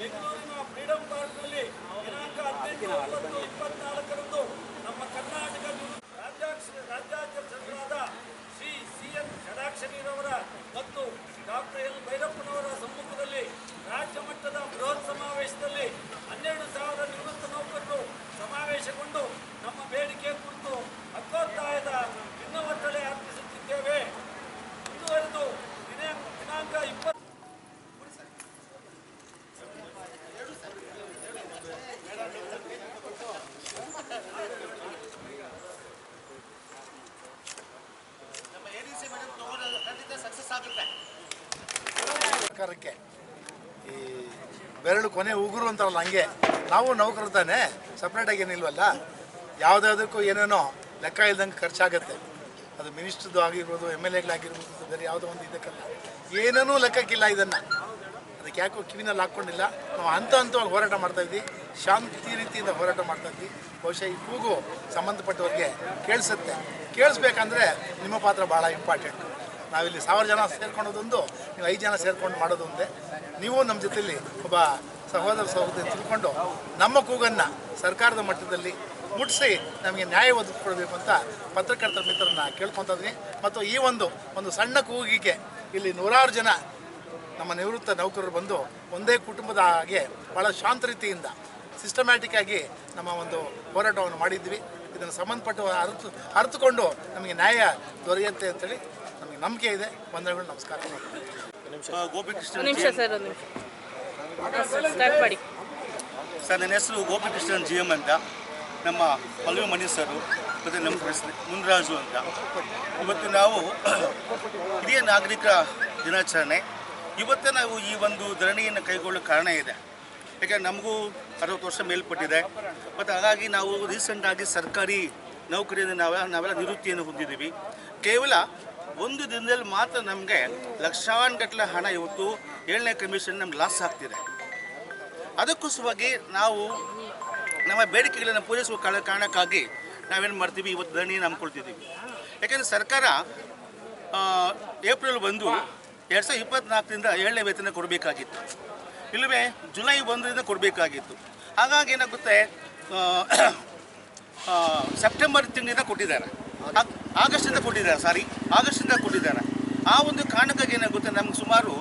ಬೆಂಗಳೂರಿನ ಫ್ರೀಡಂ ಪಾರ್ಕ್ನಲ್ಲಿ ದಿನಾಂಕ ಹದಿನೆಂಟು ಒಂಬತ್ತು, ಇಪ್ಪತ್ನಾಲ್ಕರಂದು ನಮ್ಮ ಕರ್ನಾಟಕ ರಾಜ್ಯಾಕ್ಷ ರಾಜ್ಯಾಧ್ಯಕ್ಷರಾದ ಶ್ರೀ ಸಿ ಎನ್ ಷಡಾಕ್ಷರಿರವರ ಮತ್ತು ಡಾಕ್ಟರ್ ಎಲ್. ಭೈರಪ್ಪನವರ ಸಮ್ಮುಖದಲ್ಲಿ ರಾಜ್ಯ ಮಟ್ಟದ ಬೃಹತ್ ಸಮಾವೇಶದಲ್ಲಿ ಹನ್ನೆರಡು ಸಾವಿರ ನಿವೃತ್ತ ನೌಕರರು ಸಮಾವೇಶಗೊಂಡು ನಮ್ಮ ಬೇಡಿಕೆ ಕುರಿತು ಹಕ್ಕೊತ್ತಾಯದ ಸರ್ಕಾರಕ್ಕೆ ಈ ಬೆರಳು ಕೊನೆ ಉಗುರು ಅಂತಾರಲ್ಲ ಹಂಗೆ, ನಾವು ನೌಕರ ತಾನೆ ಸಪ್ರೇಟಾಗಿ ಏನಿಲ್ವಲ್ಲ, ಯಾವುದಾದಕ್ಕೂ ಏನೇನೋ ಲೆಕ್ಕ ಇಲ್ದಂಗೆ ಖರ್ಚಾಗುತ್ತೆ. ಅದು ಮಿನಿಸ್ಟ್ರದ್ದು ಆಗಿರ್ಬೋದು ಎಂ ಎಲ್ ಎಗಳಾಗಿರ್ಬೋದು ಬೇರೆ ಯಾವುದೋ ಒಂದು ಇದಕ್ಕಲ್ಲ. ಏನೇನೂ ಲೆಕ್ಕಕ್ಕಿಲ್ಲ ಇದನ್ನು. ಅದಕ್ಕೆ ಯಾಕೋ ಕಿವಿನಲ್ಲಿ ಹಾಕ್ಕೊಂಡಿಲ್ಲ. ನಾವು ಹಂತ ಹಂತವಾಗಿ ಹೋರಾಟ ಮಾಡ್ತಾ ಇದ್ವಿ. ಶಾಂತಿ ರೀತಿಯಿಂದ ಹೋರಾಟ ಮಾಡ್ತಾ ಇದ್ವಿ. ಬಹುಶಃ ಈ ಕೂಗು ಸಂಬಂಧಪಟ್ಟವ್ರಿಗೆ ಕೇಳಿಸುತ್ತೆ. ಕೇಳಿಸ್ಬೇಕಂದ್ರೆ ನಿಮ್ಮ ಪಾತ್ರ ಭಾಳ ಇಂಪಾರ್ಟೆಂಟ್ ನಾವಿಲ್ಲಿ ಸಾವಿರ ಜನ ಸೇರ್ಕೊಳ್ಳೋದೊಂದು ನೀವು ಐದು ಜನ ಸೇರ್ಕೊಂಡು ಮಾಡೋದು ಒಂದೇ. ನೀವು ನಮ್ಮ ಜೊತೆಯಲ್ಲಿ ಒಬ್ಬ ಸಹೋದರ ಸಹೋದರಿ ತಿಳ್ಕೊಂಡು ನಮ್ಮ ಕೂಗನ್ನು ಸರ್ಕಾರದ ಮಟ್ಟದಲ್ಲಿ ಮುಟ್ಟಿಸಿ ನಮಗೆ ನ್ಯಾಯ ಒದಗಿಸ್ಕೊಡ್ಬೇಕು ಅಂತ ಪತ್ರಕರ್ತರ ಮಿತ್ರರನ್ನ ಕೇಳ್ಕೊತಾ ಇದ್ದೀನಿ. ಮತ್ತು ಈ ಒಂದು ಒಂದು ಸಣ್ಣ ಕೂಗಿಗೆ ಇಲ್ಲಿ ನೂರಾರು ಜನ ನಮ್ಮ ನಿವೃತ್ತ ನೌಕರರು ಬಂದು ಒಂದೇ ಕುಟುಂಬದ ಹಾಗೆ ಭಾಳ ಶಾಂತ ರೀತಿಯಿಂದ ಸಿಸ್ಟಮ್ಯಾಟಿಕ್ ಆಗಿ ನಮ್ಮ ಒಂದು ಹೋರಾಟವನ್ನು ಮಾಡಿದ್ವಿ. ಇದನ್ನು ಸಂಬಂಧಪಟ್ಟ ಅರ್ಥ ಅರ್ಥಕೊಂಡು ನಮಗೆ ನ್ಯಾಯ ದೊರೆಯುತ್ತೆ ಅಂತೇಳಿ ನಮಗೆ ನಂಬಿಕೆ ಇದೆ. ವಂದನೆಗಳು ನಮಸ್ಕಾರ. ನಿಮಿಷ. ಸರ್ ಒಂದು ನಿಮಿಷ. ಸ್ಟಾರ್ಟ್ ಮಾಡಿ. ಸರ್ ನನ್ನ ಹೆಸರು ಗೋಪಿಕೃಷ್ಣನ್ ಜಿ ಎಂ ಅಂತ. ನಮ್ಮ ಪಲ್ವಿ ಮಣಿ ಸರು ಮತ್ತು ನಮ್ಮ ಮುನ್ರಾಜು ಅಂತ. ಇವತ್ತು ನಾವು ಹಿರಿಯ ನಾಗರಿಕರ ದಿನಾಚರಣೆ. ಇವತ್ತೇ ನಾವು ಈ ಒಂದು ಧರಣಿಯನ್ನು ಕೈಗೊಳ್ಳೋ ಕಾರಣ ಇದೆ. ಯಾಕಂದ್ರೆ ನಮಗೂ ಅರವತ್ತು ವರ್ಷ ಮೇಲ್ಪಟ್ಟಿದೆ. ಮತ್ತು ಹಾಗಾಗಿ ನಾವು ರೀಸೆಂಟಾಗಿ ಸರ್ಕಾರಿ ನೌಕರಿಯಿಂದ ನಾವು, ನಾವೆಲ್ಲ ನಿವೃತ್ತಿಯನ್ನು ಹೊಂದಿದ್ದೀವಿ. ಕೇವಲ ಒಂದು ದಿನದಲ್ಲಿ ಮಾತ್ರ ನಮಗೆ ಲಕ್ಷಾನುಗಟ್ಟಲೆ ಹಣ ಇವತ್ತು ಏಳನೇ ಕಮಿಷನ್ ನಮ್ಗೆ ಲಾಸ್ ಆಗ್ತಿದೆ. ಅದಕ್ಕೋಸ್ಕರವಾಗಿ ನಾವು ನಮ್ಮ ಬೇಡಿಕೆಗಳನ್ನು ಪೂರೈಸುವ ಕಾರಣ ಕಾರಣಕ್ಕಾಗಿ ನಾವೇನು ಮಾಡ್ತೀವಿ, ಇವತ್ತು ಧರಣಿಯನ್ನು ನಂಬ್ಕೊಳ್ತಿದ್ದೀವಿ ಯಾಕೆಂದರೆ ಸರ್ಕಾರ ಏಪ್ರಿಲ್ ಒಂದು ಎರಡು ಸಾವಿರದ ಇಪ್ಪತ್ತ್ನಾಲ್ಕರಿಂದ ಏಳನೇ ವೇತನ ಕೊಡಬೇಕಾಗಿತ್ತು. ಇಲ್ಲವೇ, ಜುಲೈ ಒಂದರಿಂದ ಕೊಡಬೇಕಾಗಿತ್ತು. ಹಾಗಾಗಿ ಏನಾಗುತ್ತೆ ಸೆಪ್ಟೆಂಬರ್ ತಿಂಗಳಿಂದ ಕೊಟ್ಟಿದ್ದಾರೆ. ಆಗ್- ಆಗಸ್ಟಿಂದ ಕೊಟ್ಟಿದ್ದಾರೆ, ಸಾರಿ, ಆಗಸ್ಟಿಂದ ಕೊಟ್ಟಿದ್ದಾರೆ. ಆ ಒಂದು ಕಾರಣಕ್ಕಾಗಿ ಏನಾಗುತ್ತೆ, ನಮ್ಗೆ ಸುಮಾರು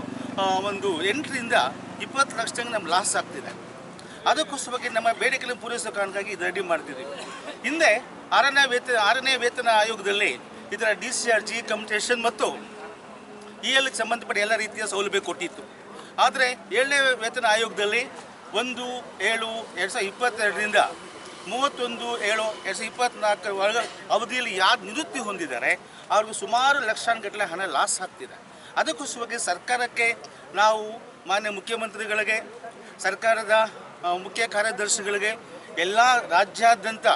ಒಂದು ಎಂಟರಿಂದ ಇಪ್ಪತ್ತು ಲಕ್ಷ ನಮ್ಗೆ ಲಾಸ್ ಆಗ್ತಿದೆ. ಅದಕ್ಕೋಸ್ಕರವಾಗಿ ನಮ್ಮ ಬೇಡಿಕೆಗಳನ್ನು ಪೂರೈಸೋ ಕಾರಣಕ್ಕಾಗಿ ಇದು ರೆಡಿ ಮಾಡ್ತಿದ್ದೀವಿ ಹಿಂದೆ ಆರನೇ ವೇತನ ಆರನೇ ವೇತನ ಆಯೋಗದಲ್ಲಿ ಇದರ ಡಿ ಸಿ ಆರ್ ಜಿ ಮತ್ತು ಇ ಎಲ್ಗೆ ಸಂಬಂಧಪಟ್ಟ ಎಲ್ಲ ರೀತಿಯ ಸೌಲಭ್ಯ ಕೊಟ್ಟಿತ್ತು. ಆದರೆ ಏಳನೇ ವೇತನ ಆಯೋಗದಲ್ಲಿ ಒಂದು, ಏಳು, ಎರಡು ಸಾವಿರದ ಇಪ್ಪತ್ತೆರಡರಿಂದ ಮೂವತ್ತೊಂದು, ಏಳು, ಎರಡು ಸಾವಿರದ ಇಪ್ಪತ್ತ್ನಾಲ್ಕರ ಅವಧಿಯಲ್ಲಿ ಯಾರು ನಿವೃತ್ತಿ ಹೊಂದಿದ್ದಾರೆ, ಅವ್ರಿಗೆ ಸುಮಾರು ಲಕ್ಷಾನುಗಟ್ಟಲೆ ಹಣ ಲಾಸ್ ಆಗ್ತಿದೆ. ಅದಕ್ಕೋಸ್ಕರವಾಗಿ ಸರ್ಕಾರಕ್ಕೆ ನಾವು ಮಾನ್ಯ ಮುಖ್ಯಮಂತ್ರಿಗಳಿಗೆ, ಸರ್ಕಾರದ ಮುಖ್ಯ ಕಾರ್ಯದರ್ಶಿಗಳಿಗೆ, ಎಲ್ಲ ರಾಜ್ಯಾದ್ಯಂತ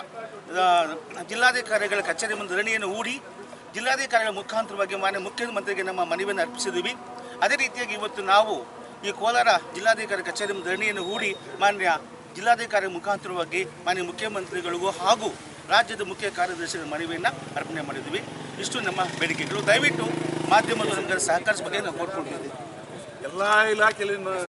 ಜಿಲ್ಲಾಧಿಕಾರಿಗಳ ಕಚೇರಿ ಮುಂದೆ ಧರಣಿಯನ್ನು ಹೂಡಿ, ಜಿಲ್ಲಾಧಿಕಾರಿಗಳ ಮುಖಾಂತರವಾಗಿ ಮಾನ್ಯ ಮುಖ್ಯಮಂತ್ರಿಗೆ ನಮ್ಮ ಮನವಿಯನ್ನು ಅರ್ಪಿಸಿದ್ದೀವಿ. ಅದೇ ರೀತಿಯಾಗಿ ಇವತ್ತು ನಾವು ಈ ಕೋಲಾರ ಜಿಲ್ಲಾಧಿಕಾರಿ ಕಚೇರಿ ಧರಣಿಯನ್ನು ಹೂಡಿ ಮಾನ್ಯ ಜಿಲ್ಲಾಧಿಕಾರಿ ಮುಖಾಂತರವಾಗಿ ಮಾನ್ಯ ಮುಖ್ಯಮಂತ್ರಿಗಳಿಗೂ ಹಾಗೂ ರಾಜ್ಯದ ಮುಖ್ಯ ಕಾರ್ಯದರ್ಶಿಗಳ ಮನವಿಯನ್ನು ಅರ್ಪಣೆ ಮಾಡಿದ್ವಿ. ಇಷ್ಟು ನಮ್ಮ ಬೇಡಿಕೆಗಳು. ದಯವಿಟ್ಟು ಮಾಧ್ಯಮಗಳು ನಮಗೆ ನಾವು ಕೋರ್ಕೊಂಡಿದ್ದೀವಿ ಎಲ್ಲ ಇಲಾಖೆಯಲ್ಲಿ